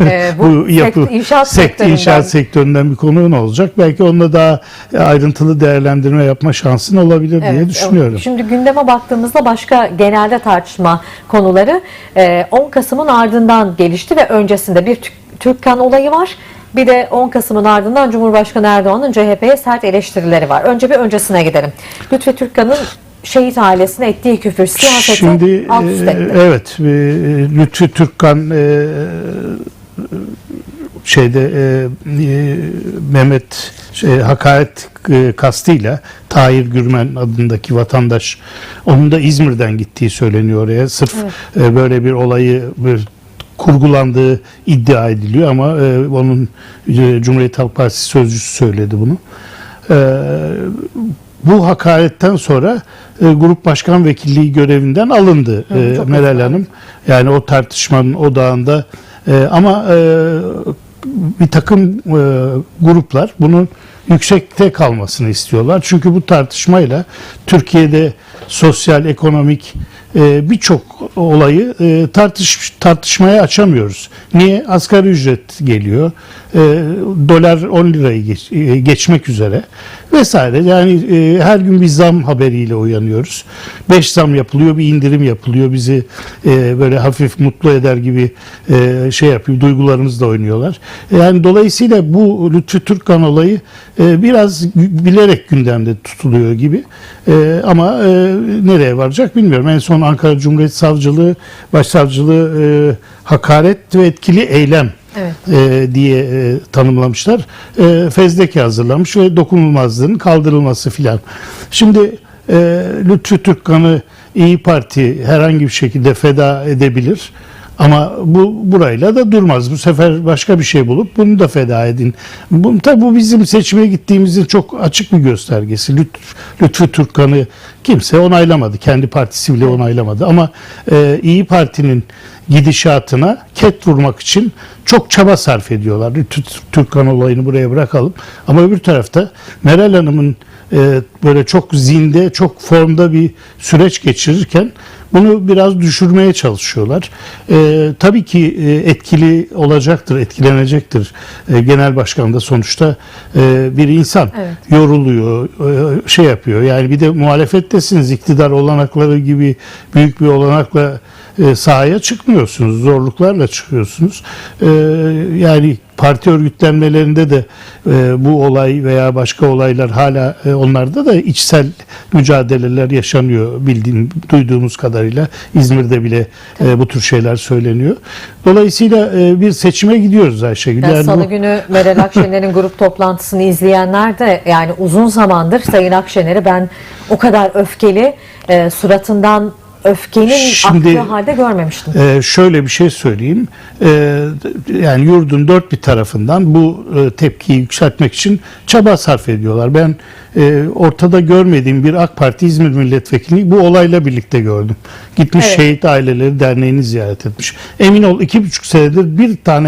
e, bu, yapı sekt- inşaat sekt- sektöründen. inşaat sektöründen bir konuğun olacak. Belki onunla daha ayrıntılı değerlendirme yapma şansın olabilir diye Evet, düşünüyorum. Şimdi gündeme baktığımızda başka genelde tartışma konuları e, 10 Kasım'ın ardından gelişti ve öncesinde bir Tü- Türkkan olayı var. Bir de 10 Kasım'ın ardından Cumhurbaşkanı Erdoğan'ın CHP'ye sert eleştirileri var. Önce bir öncesine gidelim. Lütfü Türkkan'ın şehit ailesine ettiği küfür siyaseti Şimdi alt üst e, etti. evet e, Lütfü Türkkan e, şeyde e, e, Mehmet şey, hakaret e, kastıyla Tahir Gürmen adındaki vatandaş onun da İzmir'den gittiği söyleniyor oraya. Sırf e, böyle bir olayı bir kurgulandığı iddia ediliyor ama e, onun e, Cumhuriyet Halk Partisi sözcüsü söyledi bunu. E, bu hakaretten sonra e, grup başkan vekilliği görevinden alındı e, çok Meral güzel. Hanım. Yani o tartışmanın odağında e, ama e, bir takım e, gruplar bunun yüksekte kalmasını istiyorlar. Çünkü bu tartışmayla Türkiye'de sosyal, ekonomik birçok olayı e, tartış tartışmaya açamıyoruz. Niye? Asgari ücret geliyor. E, dolar 10 lirayı geç- e, geçmek üzere vesaire. Yani e, her gün bir zam haberiyle uyanıyoruz. 5 zam yapılıyor, bir indirim yapılıyor. Bizi e, böyle hafif mutlu eder gibi e, şey yapıyor. Duygularımızla oynuyorlar. Yani dolayısıyla bu Lütfü Türkkan olayı e, biraz bilerek gündemde tutuluyor gibi. E, ama e, nereye varacak bilmiyorum. En son Ankara Cumhuriyet Savcılığı, Başsavcılığı e, hakaret ve etkili eylem Evet. e, diye e, tanımlamışlar. E, fezleke hazırlamış ve dokunulmazlığın kaldırılması filan. Şimdi e, Lütfü Türkkan'ı İyi Parti herhangi bir şekilde feda edebilir. Ama bu burayla da durmaz. Bu sefer başka bir şey bulup bunu da feda edin. Bu, tabii bu bizim seçime gittiğimizin çok açık bir göstergesi. Lütfü, Lütfü Türkkan'ı kimse onaylamadı. Kendi partisi bile onaylamadı. Ama e, İyi Parti'nin gidişatına ket vurmak için çok çaba sarf ediyorlar. Lütfü Türkkan olayını buraya bırakalım. Ama öbür tarafta Meral Hanım'ın e, böyle çok zinde, çok formda bir süreç geçirirken bunu biraz düşürmeye çalışıyorlar. E, tabii ki e, etkili olacaktır, etkilenecektir. E, genel başkan da sonuçta e, bir insan Evet. yoruluyor, e, şey yapıyor. Yani bir de muhalefettesiniz, iktidar olanakları gibi büyük bir olanakla e, sahaya çıkmıyorsunuz, zorluklarla çıkıyorsunuz. E, yani parti örgütlenmelerinde de e, bu olay veya başka olaylar hala e, onlarda da içsel mücadeleler yaşanıyor bildiğim duyduğumuz kadarıyla İzmir'de bile e, bu tür şeyler söyleniyor. Dolayısıyla e, bir seçime gidiyoruz Ayşegül. Yani Yani Salı bu- günü Meral Akşener'in grup toplantısını izleyenler de yani uzun zamandır Sayın Akşener'i ben o kadar öfkeli e, suratından öfkenin Şimdi- aktığı halde görmemiştim. Ee, şöyle bir şey söyleyeyim. Ee, yani yurdun dört bir tarafından bu e, tepkiyi yükseltmek için çaba sarf ediyorlar. Ben e, ortada görmediğim bir AK Parti İzmir Milletvekili bu olayla birlikte gördüm. Gitmiş Evet. şehit aileleri derneğini ziyaret etmiş. Emin ol iki buçuk senedir bir tane